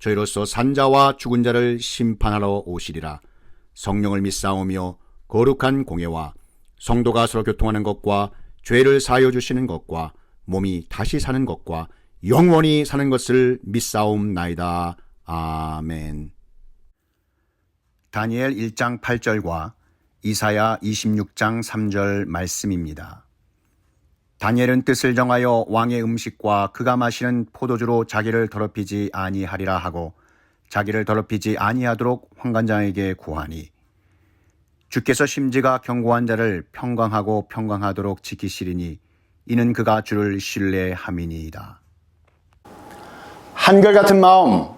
저희로서 산자와 죽은 자를 심판하러 오시리라. 성령을 믿사오며 거룩한 공예와 성도가 서로 교통하는 것과 죄를 사하여 주시는 것과 몸이 다시 사는 것과 영원히 사는 것을 믿사옵나이다. 아멘. 다니엘 1장 8절과 이사야 26장 3절 말씀입니다. 다니엘은 뜻을 정하여 왕의 음식과 그가 마시는 포도주로 자기를 더럽히지 아니하리라 하고 자기를 더럽히지 아니하도록 황관장에게 구하니 주께서 심지가 견고한 자를 평강하고 평강하도록 지키시리니 이는 그가 주를 신뢰함이니이다. 한결같은 마음,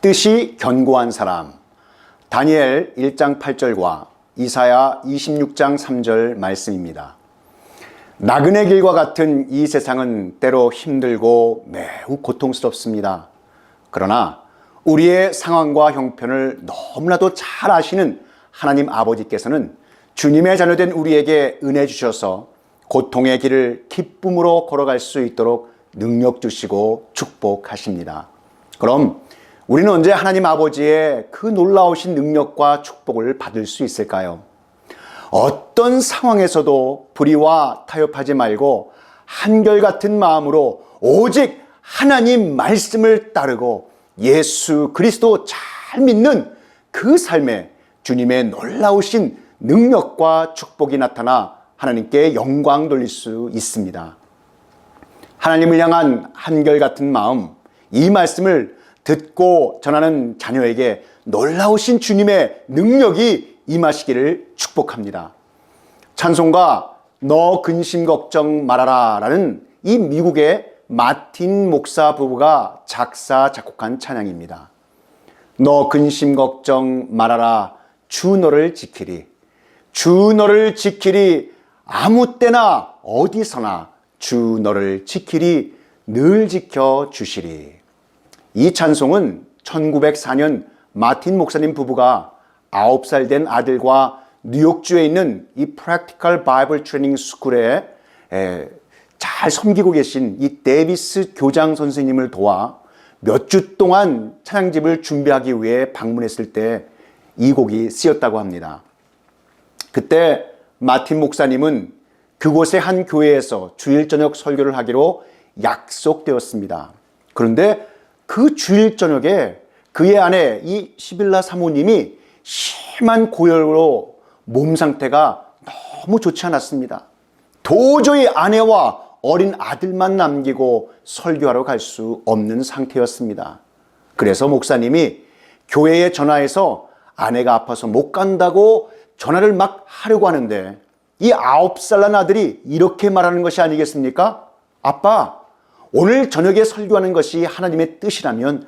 뜻이 견고한 사람. 다니엘 1장 8절과 이사야 26장 3절 말씀입니다. 나그네 길과 같은 이 세상은 때로 힘들고 매우 고통스럽습니다. 그러나 우리의 상황과 형편을 너무나도 잘 아시는 하나님 아버지께서는 주님의 자녀된 우리에게 은혜 주셔서 고통의 길을 기쁨으로 걸어갈 수 있도록 능력 주시고 축복하십니다. 그럼 우리는 언제 하나님 아버지의 그 놀라우신 능력과 축복을 받을 수 있을까요? 어떤 상황에서도 불의와 타협하지 말고 한결같은 마음으로 오직 하나님 말씀을 따르고 예수 그리스도 잘 믿는 그 삶에 주님의 놀라우신 능력과 축복이 나타나 하나님께 영광 돌릴 수 있습니다. 하나님을 향한 한결같은 마음, 이 말씀을 듣고 전하는 자녀에게 놀라우신 주님의 능력이 임하시기를 축복합니다. 찬송가 너 근심 걱정 말아라 라는 이 미국의 마틴 목사 부부가 작사 작곡한 찬양입니다. 너 근심 걱정 말아라. 주 너를 지키리. 주 너를 지키리. 아무 때나 어디서나 주 너를 지키리. 늘 지켜 주시리. 이 찬송은 1904년 마틴 목사님 부부가 9살 된 아들과 뉴욕주에 있는 이 프랙티컬 바이블 트레이닝 스쿨에 잘 섬기고 계신 이 데비스 교장 선생님을 도와 몇 주 동안 찬양집을 준비하기 위해 방문했을 때 이 곡이 쓰였다고 합니다. 그때 마틴 목사님은 그곳의 한 교회에서 주일 저녁 설교를 하기로 약속되었습니다. 그런데 그 주일 저녁에 그의 아내 이 시빌라 사모님이 심한 고열로 몸 상태가 너무 좋지 않았습니다. 도저히 아내와 어린 아들만 남기고 설교하러 갈 수 없는 상태였습니다. 그래서 목사님이 교회에 전화해서 아내가 아파서 못 간다고 전화를 막 하려고 하는데 이 아홉 살 난 아들이 이렇게 말하는 것이 아니겠습니까? 아빠, 오늘 저녁에 설교하는 것이 하나님의 뜻이라면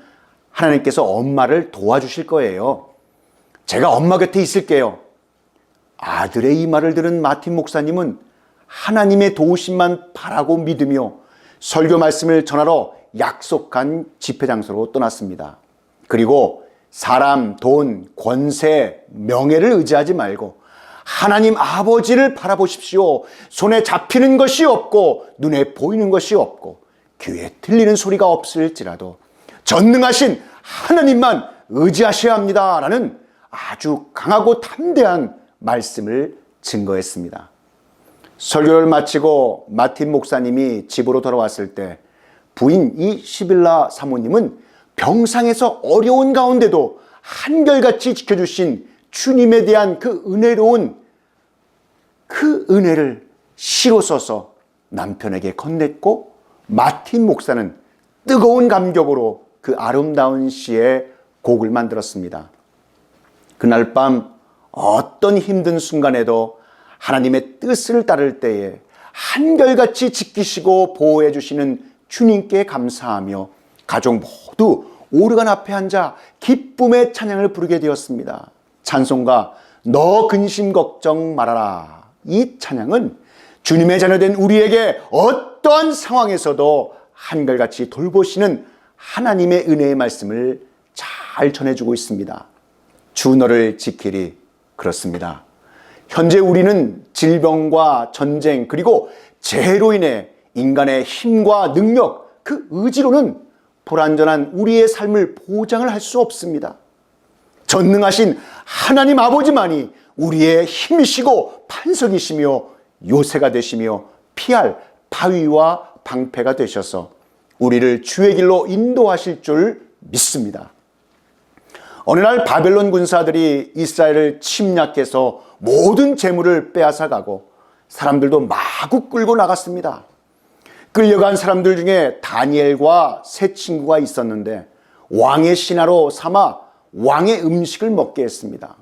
하나님께서 엄마를 도와주실 거예요. 제가 엄마 곁에 있을게요. 아들의 이 말을 들은 마틴 목사님은 하나님의 도우심만 바라고 믿으며 설교 말씀을 전하러 약속한 집회 장소로 떠났습니다. 그리고 사람, 돈, 권세, 명예를 의지하지 말고 하나님 아버지를 바라보십시오. 손에 잡히는 것이 없고 눈에 보이는 것이 없고 귀에 들리는 소리가 없을지라도 전능하신 하나님만 의지하셔야 합니다. 라는 아주 강하고 담대한 말씀을 증거했습니다. 설교를 마치고 마틴 목사님이 집으로 돌아왔을 때 부인 이 시빌라 사모님은 병상에서 어려운 가운데도 한결같이 지켜주신 주님에 대한 그 은혜로운 그 은혜를 시로 써서 남편에게 건넸고 마틴 목사는 뜨거운 감격으로 그 아름다운 시의 곡을 만들었습니다. 그날 밤 어떤 힘든 순간에도 하나님의 뜻을 따를 때에 한결같이 지키시고 보호해 주시는 주님께 감사하며 가족 모두 오르간 앞에 앉아 기쁨의 찬양을 부르게 되었습니다. 찬송가 너 근심 걱정 말아라. 이 찬양은 주님의 자녀된 우리에게 어떠한 상황에서도 한결같이 돌보시는 하나님의 은혜의 말씀을 잘 전해주고 있습니다. 주 너를 지키리. 그렇습니다. 현재 우리는 질병과 전쟁 그리고 재해로 인해 인간의 힘과 능력 그 의지로는 불완전한 우리의 삶을 보장을 할 수 없습니다. 전능하신 하나님 아버지만이 우리의 힘이시고 반석이시며 요새가 되시며 피할 바위와 방패가 되셔서 우리를 주의 길로 인도하실 줄 믿습니다. 어느 날 바벨론 군사들이 이스라엘을 침략해서 모든 재물을 빼앗아 가고 사람들도 마구 끌고 나갔습니다. 끌려간 사람들 중에 다니엘과 세 친구가 있었는데 왕의 신하로 삼아 왕의 음식을 먹게 했습니다.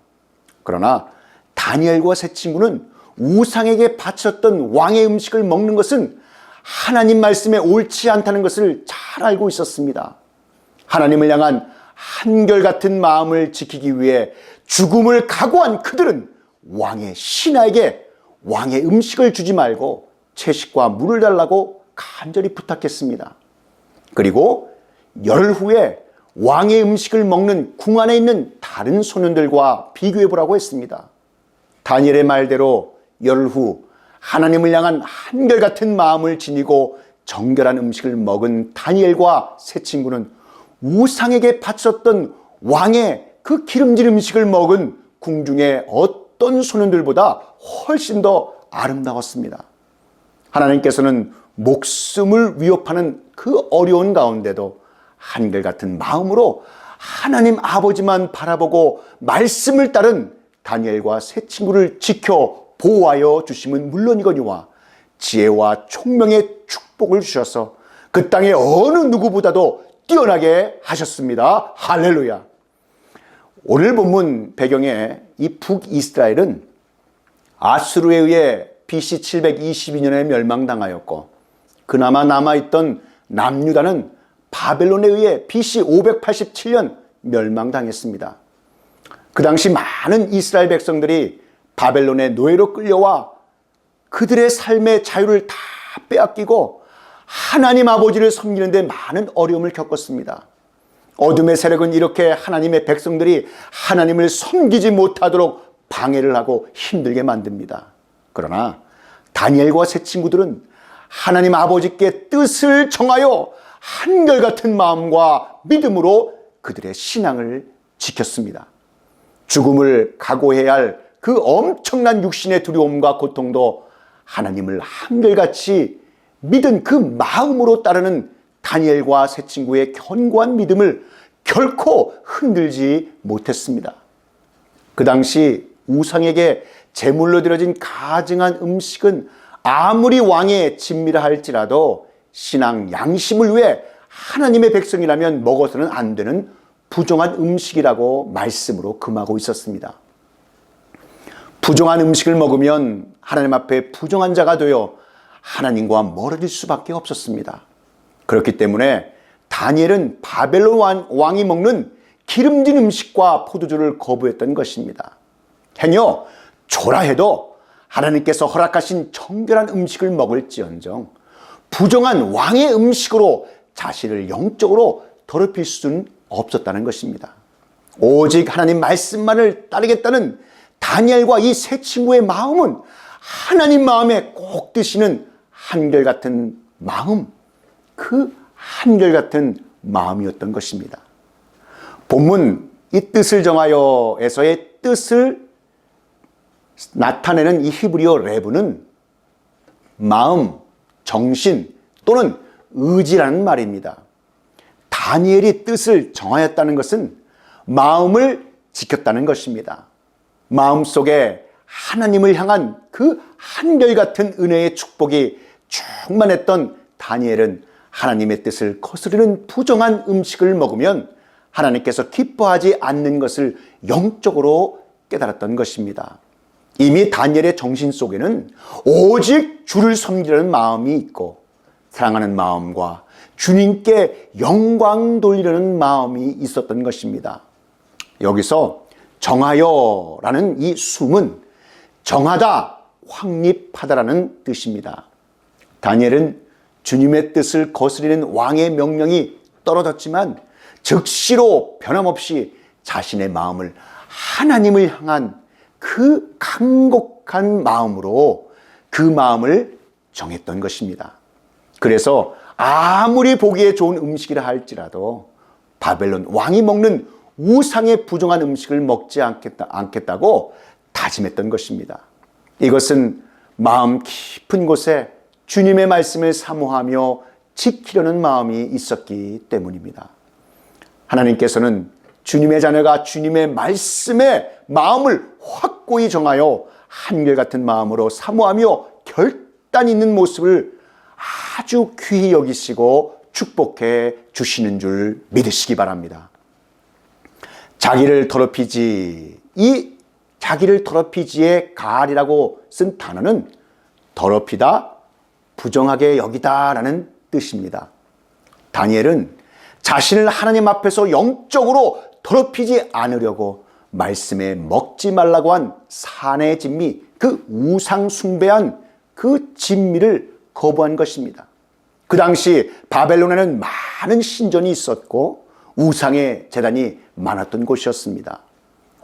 그러나 다니엘과 세 친구는 우상에게 바쳤던 왕의 음식을 먹는 것은 하나님 말씀에 옳지 않다는 것을 잘 알고 있었습니다. 하나님을 향한 한결같은 마음을 지키기 위해 죽음을 각오한 그들은 왕의 신하에게 왕의 음식을 주지 말고 채식과 물을 달라고 간절히 부탁했습니다. 그리고 열 후에 왕의 음식을 먹는 궁 안에 있는 다른 소년들과 비교해 보라고 했습니다. 다니엘의 말대로 열 후 하나님을 향한 한결같은 마음을 지니고 정결한 음식을 먹은 다니엘과 세 친구는 우상에게 바쳤던 왕의 그 기름진 음식을 먹은 궁중의 어떤 소년들보다 훨씬 더 아름다웠습니다. 하나님께서는 목숨을 위협하는 그 어려운 가운데도 한결같은 마음으로 하나님 아버지만 바라보고 말씀을 따른 다니엘과 세 친구를 지켜 보호하여 주심은 물론이거니와 지혜와 총명의 축복을 주셔서 그 땅의 어느 누구보다도 뛰어나게 하셨습니다. 할렐루야. 오늘 본문 배경에 이 북이스라엘은 아수르에 의해 BC 722년에 멸망당하였고 그나마 남아있던 남유다는 바벨론에 의해 BC 587년 멸망당했습니다. 그 당시 많은 이스라엘 백성들이 바벨론의 노예로 끌려와 그들의 삶의 자유를 다 빼앗기고 하나님 아버지를 섬기는데 많은 어려움을 겪었습니다. 어둠의 세력은 이렇게 하나님의 백성들이 하나님을 섬기지 못하도록 방해를 하고 힘들게 만듭니다. 그러나 다니엘과 세 친구들은 하나님 아버지께 뜻을 정하여 한결같은 마음과 믿음으로 그들의 신앙을 지켰습니다. 죽음을 각오해야 할 그 엄청난 육신의 두려움과 고통도 하나님을 한결같이 믿은 그 마음으로 따르는 다니엘과 세 친구의 견고한 믿음을 결코 흔들지 못했습니다. 그 당시 우상에게 제물로 드려진 가증한 음식은 아무리 왕의 진미라 할지라도 신앙 양심을 위해 하나님의 백성이라면 먹어서는 안 되는 부정한 음식이라고 말씀으로 금하고 있었습니다. 부정한 음식을 먹으면 하나님 앞에 부정한 자가 되어 하나님과 멀어질 수밖에 없었습니다. 그렇기 때문에 다니엘은 바벨론 왕이 먹는 기름진 음식과 포도주를 거부했던 것입니다. 행여 초라해도 하나님께서 허락하신 정결한 음식을 먹을지언정 부정한 왕의 음식으로 자신을 영적으로 더럽힐 수는 없었다는 것입니다. 오직 하나님 말씀만을 따르겠다는 다니엘과 이 세 친구의 마음은 하나님 마음에 꼭 드시는 한결같은 마음, 그 한결같은 마음이었던 것입니다. 본문 이 뜻을 정하여에서의 뜻을 나타내는 이 히브리어 레브는 마음, 정신 또는 의지라는 말입니다. 다니엘이 뜻을 정하였다는 것은 마음을 지켰다는 것입니다. 마음 속에 하나님을 향한 그 한결같은 은혜의 축복이 충만했던 다니엘은 하나님의 뜻을 거스르는 부정한 음식을 먹으면 하나님께서 기뻐하지 않는 것을 영적으로 깨달았던 것입니다. 이미 다니엘의 정신 속에는 오직 주를 섬기려는 마음이 있고 사랑하는 마음과 주님께 영광 돌리려는 마음이 있었던 것입니다. 여기서 정하여라는 이 숨은 정하다, 확립하다라는 뜻입니다. 다니엘은 주님의 뜻을 거스리는 왕의 명령이 떨어졌지만 즉시로 변함없이 자신의 마음을 하나님을 향한 그 강곡한 마음으로 그 마음을 정했던 것입니다. 그래서 아무리 보기에 좋은 음식이라 할지라도 바벨론 왕이 먹는 우상에 부정한 음식을 먹지 않겠다, 않겠다고 다짐했던 것입니다. 이것은 마음 깊은 곳에 주님의 말씀을 사모하며 지키려는 마음이 있었기 때문입니다. 하나님께서는 주님의 자녀가 주님의 말씀에 마음을 확고히 정하여 한결같은 마음으로 사모하며 결단 있는 모습을 아주 귀히 여기시고 축복해 주시는 줄 믿으시기 바랍니다. 자기를 더럽히지 이 자기를 더럽히지의 가알이라고 쓴 단어는 더럽히다, 부정하게 여기다라는 뜻입니다. 다니엘은 자신을 하나님 앞에서 영적으로 더럽히지 않으려고 말씀에 먹지 말라고 한 산의 진미, 그 우상 숭배한 그 진미를 거부한 것입니다. 그 당시 바벨론에는 많은 신전이 있었고 우상의 재단이 많았던 곳이었습니다.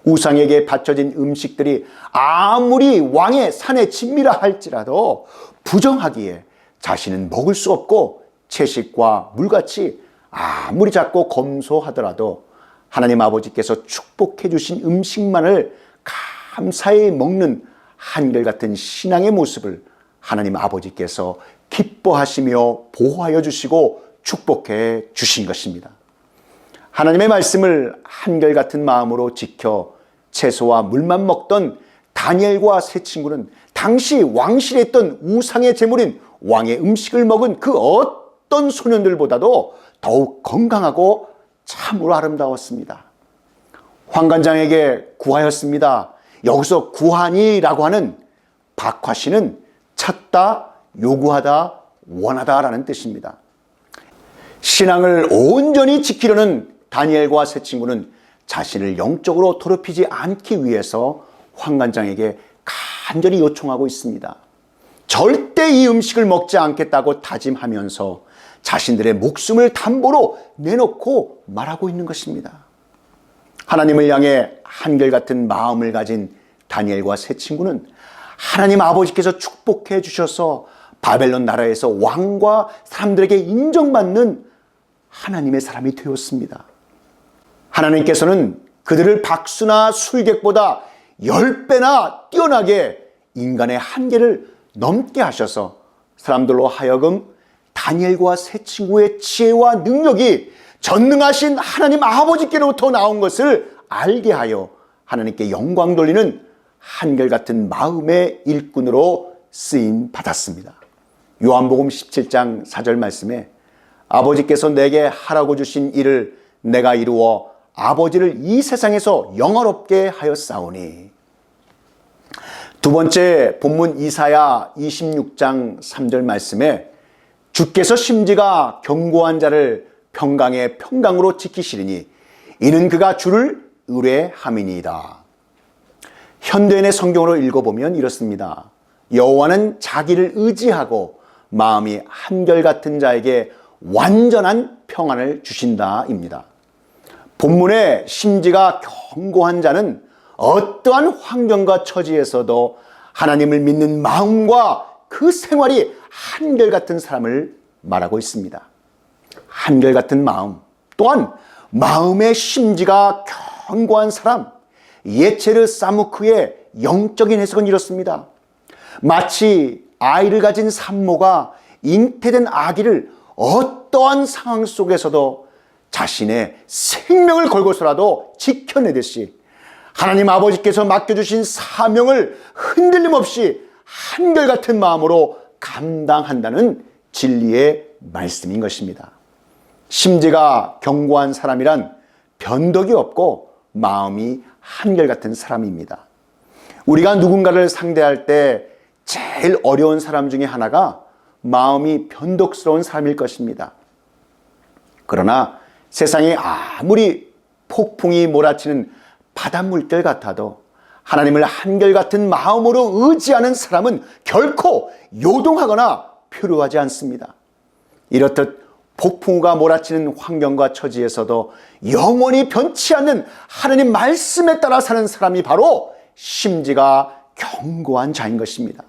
우상에게 바쳐진 음식들이 아무리 왕의 산의 진미라 할지라도 부정하기에 자신은 먹을 수 없고 채식과 물같이 아무리 작고 검소하더라도 하나님 아버지께서 축복해 주신 음식만을 감사히 먹는 한결같은 신앙의 모습을 하나님 아버지께서 기뻐하시며 보호하여 주시고 축복해 주신 것입니다. 하나님의 말씀을 한결같은 마음으로 지켜 채소와 물만 먹던 다니엘과 세 친구는 당시 왕실에 있던 우상의 제물인 왕의 음식을 먹은 그 어떤 소년들보다도 더욱 건강하고 참으로 아름다웠습니다. 황관장에게 구하였습니다. 여기서 구하니라고 하는 박화씨는 찾다, 요구하다, 원하다라는 뜻입니다. 신앙을 온전히 지키려는 다니엘과 세 친구는 자신을 영적으로 더럽히지 않기 위해서 황관장에게 간절히 요청하고 있습니다. 절대 이 음식을 먹지 않겠다고 다짐하면서 자신들의 목숨을 담보로 내놓고 말하고 있는 것입니다. 하나님을 향해 한결같은 마음을 가진 다니엘과 세 친구는 하나님 아버지께서 축복해 주셔서 바벨론 나라에서 왕과 사람들에게 인정받는 하나님의 사람이 되었습니다. 하나님께서는 그들을 박수나 술객보다 열 배나 뛰어나게 인간의 한계를 넘게 하셔서 사람들로 하여금 다니엘과 세 친구의 지혜와 능력이 전능하신 하나님 아버지께로부터 나온 것을 알게 하여 하나님께 영광 돌리는 한결같은 마음의 일꾼으로 쓰임 받았습니다. 요한복음 17장 4절 말씀에 아버지께서 내게 하라고 주신 일을 내가 이루어 아버지를 이 세상에서 영화롭게 하였사오니 두 번째 본문 이사야 26장 3절 말씀에 주께서 심지가 견고한 자를 평강의 평강으로 지키시리니 이는 그가 주를 의뢰함이니이다. 현대인의 성경으로 읽어보면 이렇습니다. 여호와는 자기를 의지하고 마음이 한결같은 자에게 완전한 평안을 주신다입니다. 본문의 심지가 견고한 자는 어떠한 환경과 처지에서도 하나님을 믿는 마음과 그 생활이 한결같은 사람을 말하고 있습니다. 한결같은 마음 또한 마음의 심지가 견고한 사람 예체르 사무크의 영적인 해석은 이렇습니다. 마치 아이를 가진 산모가 잉태된 아기를 어떠한 상황 속에서도 자신의 생명을 걸고서라도 지켜내듯이 하나님 아버지께서 맡겨주신 사명을 흔들림 없이 한결같은 마음으로 감당한다는 진리의 말씀인 것입니다. 심지가 견고한 사람이란 변덕이 없고 마음이 한결같은 사람입니다. 우리가 누군가를 상대할 때 제일 어려운 사람 중에 하나가 마음이 변덕스러운 사람일 것입니다. 그러나 세상에 아무리 폭풍이 몰아치는 바닷물결 같아도 하나님을 한결같은 마음으로 의지하는 사람은 결코 요동하거나 표류하지 않습니다. 이렇듯 폭풍우가 몰아치는 환경과 처지에서도 영원히 변치 않는 하나님 말씀에 따라 사는 사람이 바로 심지가 견고한 자인 것입니다.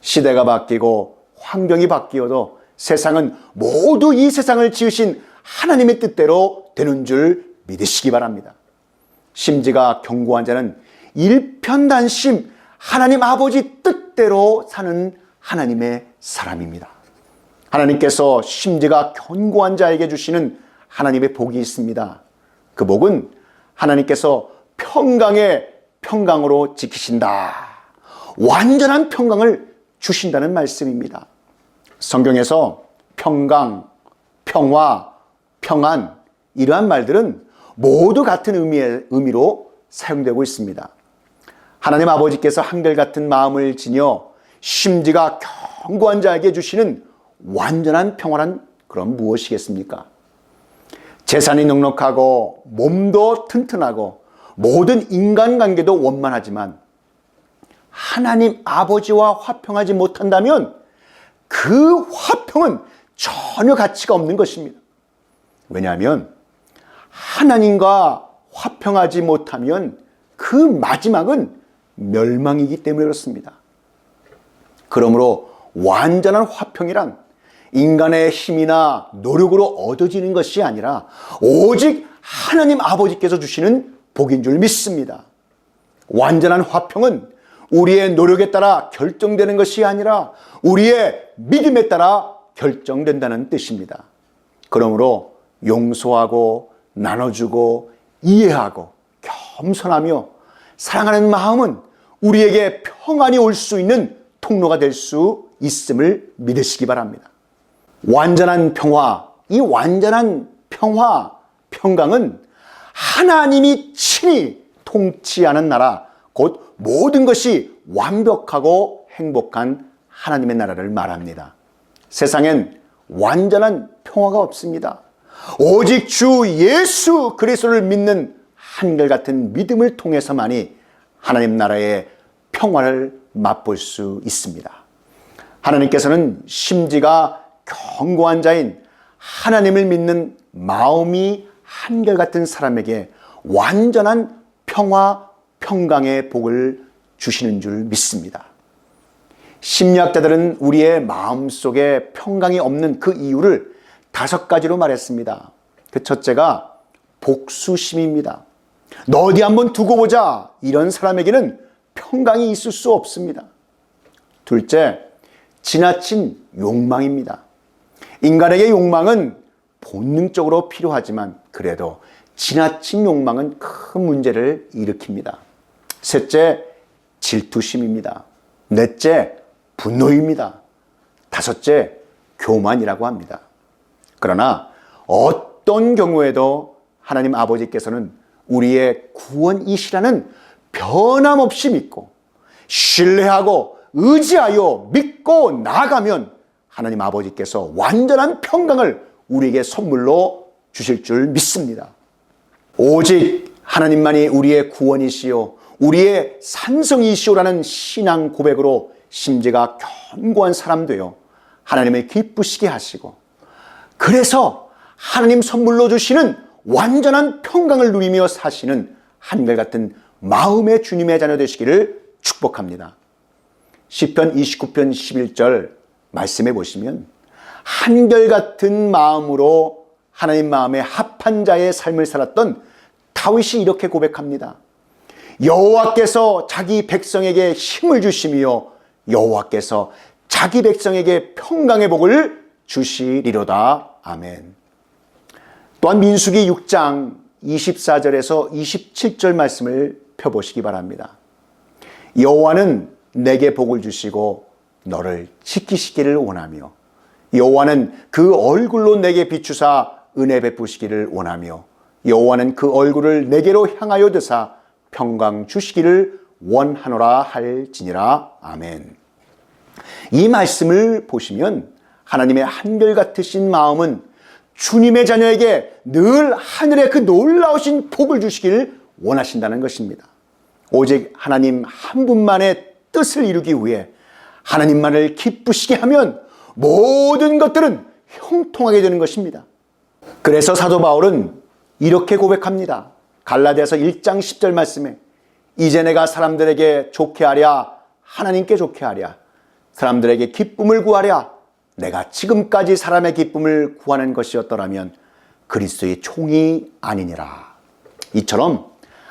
시대가 바뀌고 환경이 바뀌어도 세상은 모두 이 세상을 지으신 하나님의 뜻대로 되는 줄 믿으시기 바랍니다. 심지가 견고한 자는 일편단심 하나님 아버지 뜻대로 사는 하나님의 사람입니다. 하나님께서 심지가 견고한 자에게 주시는 하나님의 복이 있습니다. 그 복은 하나님께서 평강의 평강으로 지키신다. 완전한 평강을 주신다는 말씀입니다. 성경에서 평강, 평화, 평안 이러한 말들은 모두 같은 의미의, 의미로 사용되고 있습니다. 하나님 아버지께서 한결같은 마음을 지녀 심지가 견고한 자에게 주시는 완전한 평화란 그럼 무엇이겠습니까? 재산이 넉넉하고 몸도 튼튼하고 모든 인간관계도 원만하지만 하나님 아버지와 화평하지 못한다면 그 화평은 전혀 가치가 없는 것입니다. 왜냐하면 하나님과 화평하지 못하면 그 마지막은 멸망이기 때문에 그렇습니다. 그러므로 완전한 화평이란 인간의 힘이나 노력으로 얻어지는 것이 아니라 오직 하나님 아버지께서 주시는 복인 줄 믿습니다. 완전한 화평은 우리의 노력에 따라 결정되는 것이 아니라 우리의 믿음에 따라 결정된다는 뜻입니다. 그러므로 용서하고 나눠주고 이해하고 겸손하며 사랑하는 마음은 우리에게 평안이 올 수 있는 통로가 될 수 있음을 믿으시기 바랍니다. 완전한 평화, 이 완전한 평화, 평강은 하나님이 친히 통치하는 나라, 곧 모든 것이 완벽하고 행복한 하나님의 나라를 말합니다. 세상엔 완전한 평화가 없습니다. 오직 주 예수 그리스도를 믿는 한결같은 믿음을 통해서만이 하나님 나라의 평화를 맛볼 수 있습니다. 하나님께서는 심지가 견고한 자인 하나님을 믿는 마음이 한결같은 사람에게 완전한 평화, 평강의 복을 주시는 줄 믿습니다. 심리학자들은 우리의 마음 속에 평강이 없는 그 이유를 다섯 가지로 말했습니다. 그 첫째가 복수심입니다. 너 어디 한번 두고 보자. 이런 사람에게는 평강이 있을 수 없습니다. 둘째, 지나친 욕망입니다. 인간에게 욕망은 본능적으로 필요하지만 그래도 지나친 욕망은 큰 문제를 일으킵니다. 셋째, 질투심입니다. 넷째, 분노입니다. 다섯째, 교만이라고 합니다. 그러나 어떤 경우에도 하나님 아버지께서는 우리의 구원이시라는 변함없이 믿고 신뢰하고 의지하여 믿고 나가면 하나님 아버지께서 완전한 평강을 우리에게 선물로 주실 줄 믿습니다. 오직 하나님만이 우리의 구원이시요 우리의 산성이시오라는 신앙 고백으로 심지가 견고한 사람 되어 하나님을 기쁘시게 하시고 그래서 하나님 선물로 주시는 완전한 평강을 누리며 사시는 한결같은 마음의 주님의 자녀 되시기를 축복합니다. 시편 29편 11절 말씀해 보시면 한결같은 마음으로 하나님 마음에 합한 자의 삶을 살았던 다윗이 이렇게 고백합니다. 여호와께서 자기 백성에게 힘을 주시며 여호와께서 자기 백성에게 평강의 복을 주시리로다. 아멘. 또한 민수기 6장 24절에서 27절 말씀을 펴보시기 바랍니다. 여호와는 내게 복을 주시고 너를 지키시기를 원하며 여호와는 그 얼굴로 내게 비추사 은혜 베푸시기를 원하며 여호와는 그 얼굴을 내게로 향하여 드사 평강 주시기를 원하노라 할지니라 아멘. 이 말씀을 보시면 하나님의 한결같으신 마음은 주님의 자녀에게 늘 하늘의 그 놀라우신 복을 주시길 원하신다는 것입니다. 오직 하나님 한 분만의 뜻을 이루기 위해 하나님만을 기쁘시게 하면 모든 것들은 형통하게 되는 것입니다. 그래서 사도 바울은 이렇게 고백합니다. 갈라디아서 1장 10절 말씀에 이제 내가 사람들에게 좋게 하랴 하나님께 좋게 하랴 사람들에게 기쁨을 구하랴 내가 지금까지 사람의 기쁨을 구하는 것이었더라면 그리스도의 총이 아니니라. 이처럼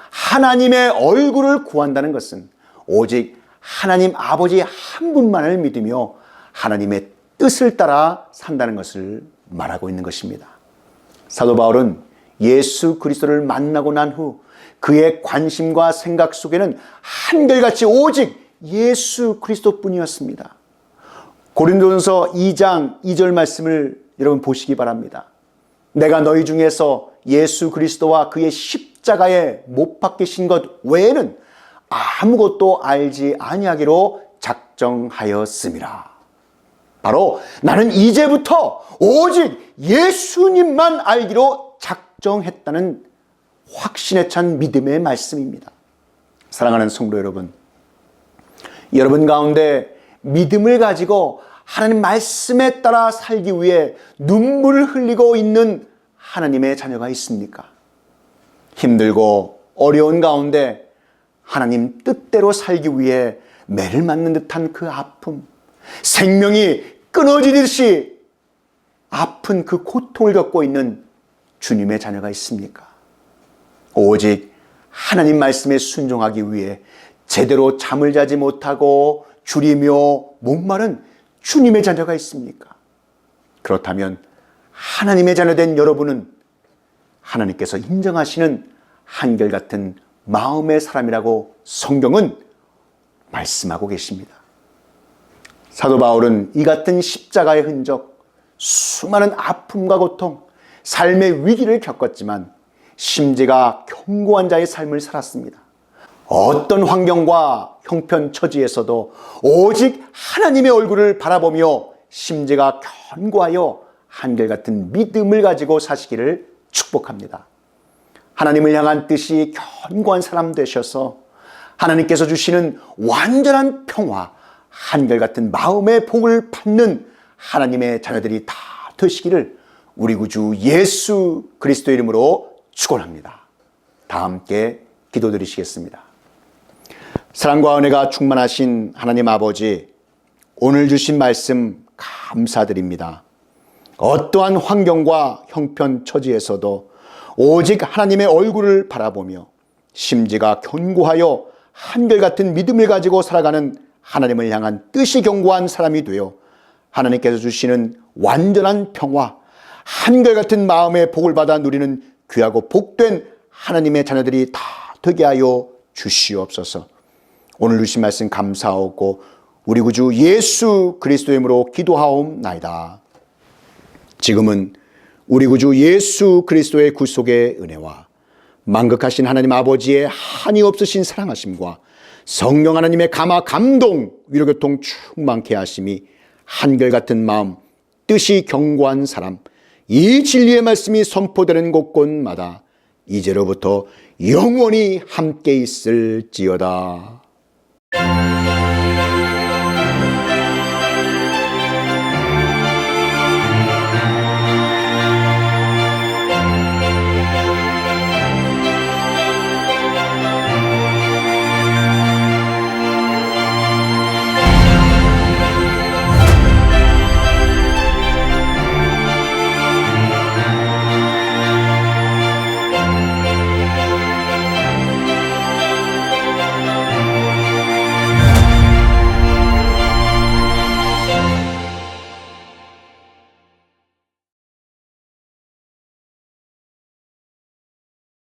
하나님의 얼굴을 구한다는 것은 오직 하나님 아버지 한 분만을 믿으며 하나님의 뜻을 따라 산다는 것을 말하고 있는 것입니다. 사도 바울은 예수 그리스도를 만나고 난 후 그의 관심과 생각 속에는 한결같이 오직 예수 그리스도뿐이었습니다. 고린도전서 2장 2절 말씀을 여러분 보시기 바랍니다. 내가 너희 중에서 예수 그리스도와 그의 십자가에 못 박히신 것 외에는 아무것도 알지 아니하기로 작정하였습니다. 바로 나는 이제부터 오직 예수님만 알기로 작정했다는 확신에 찬 믿음의 말씀입니다. 사랑하는 성도 여러분, 여러분 가운데 믿음을 가지고 하나님 말씀에 따라 살기 위해 눈물을 흘리고 있는 하나님의 자녀가 있습니까? 힘들고 어려운 가운데 하나님 뜻대로 살기 위해 매를 맞는 듯한 그 아픔, 생명이 끊어지듯이 아픈 그 고통을 겪고 있는 주님의 자녀가 있습니까? 오직 하나님 말씀에 순종하기 위해 제대로 잠을 자지 못하고 줄이며 목마른 주님의 자녀가 있습니까? 그렇다면 하나님의 자녀된 여러분은 하나님께서 인정하시는 한결같은 마음의 사람이라고 성경은 말씀하고 계십니다. 사도 바울은 이 같은 십자가의 흔적, 수많은 아픔과 고통, 삶의 위기를 겪었지만 심지가 견고한 자의 삶을 살았습니다. 어떤 환경과 형편 처지에서도 오직 하나님의 얼굴을 바라보며 심지가 견고하여 한결같은 믿음을 가지고 사시기를 축복합니다. 하나님을 향한 뜻이 견고한 사람 되셔서 하나님께서 주시는 완전한 평화, 한결같은 마음의 복을 받는 하나님의 자녀들이 다 되시기를 우리 구주 예수 그리스도 이름으로 축원합니다. 다 함께 기도드리시겠습니다. 사랑과 은혜가 충만하신 하나님 아버지, 오늘 주신 말씀 감사드립니다. 어떠한 환경과 형편 처지에서도 오직 하나님의 얼굴을 바라보며 심지가 견고하여 한결같은 믿음을 가지고 살아가는 하나님을 향한 뜻이 견고한 사람이 되어 하나님께서 주시는 완전한 평화, 한결같은 마음의 복을 받아 누리는 귀하고 복된 하나님의 자녀들이 다 되게 하여 주시옵소서. 오늘 주신 말씀 감사하고 우리 구주 예수 그리스도의 이름으로 기도하옵나이다. 지금은 우리 구주 예수 그리스도의 구속의 은혜와 만극하신 하나님 아버지의 한이 없으신 사랑하심과 성령 하나님의 감화 감동 위로교통 충만케 하심이 한결같은 마음 뜻이 견고한 사람 이 진리의 말씀이 선포되는 곳곳마다 이제로부터 영원히 함께 있을지어다.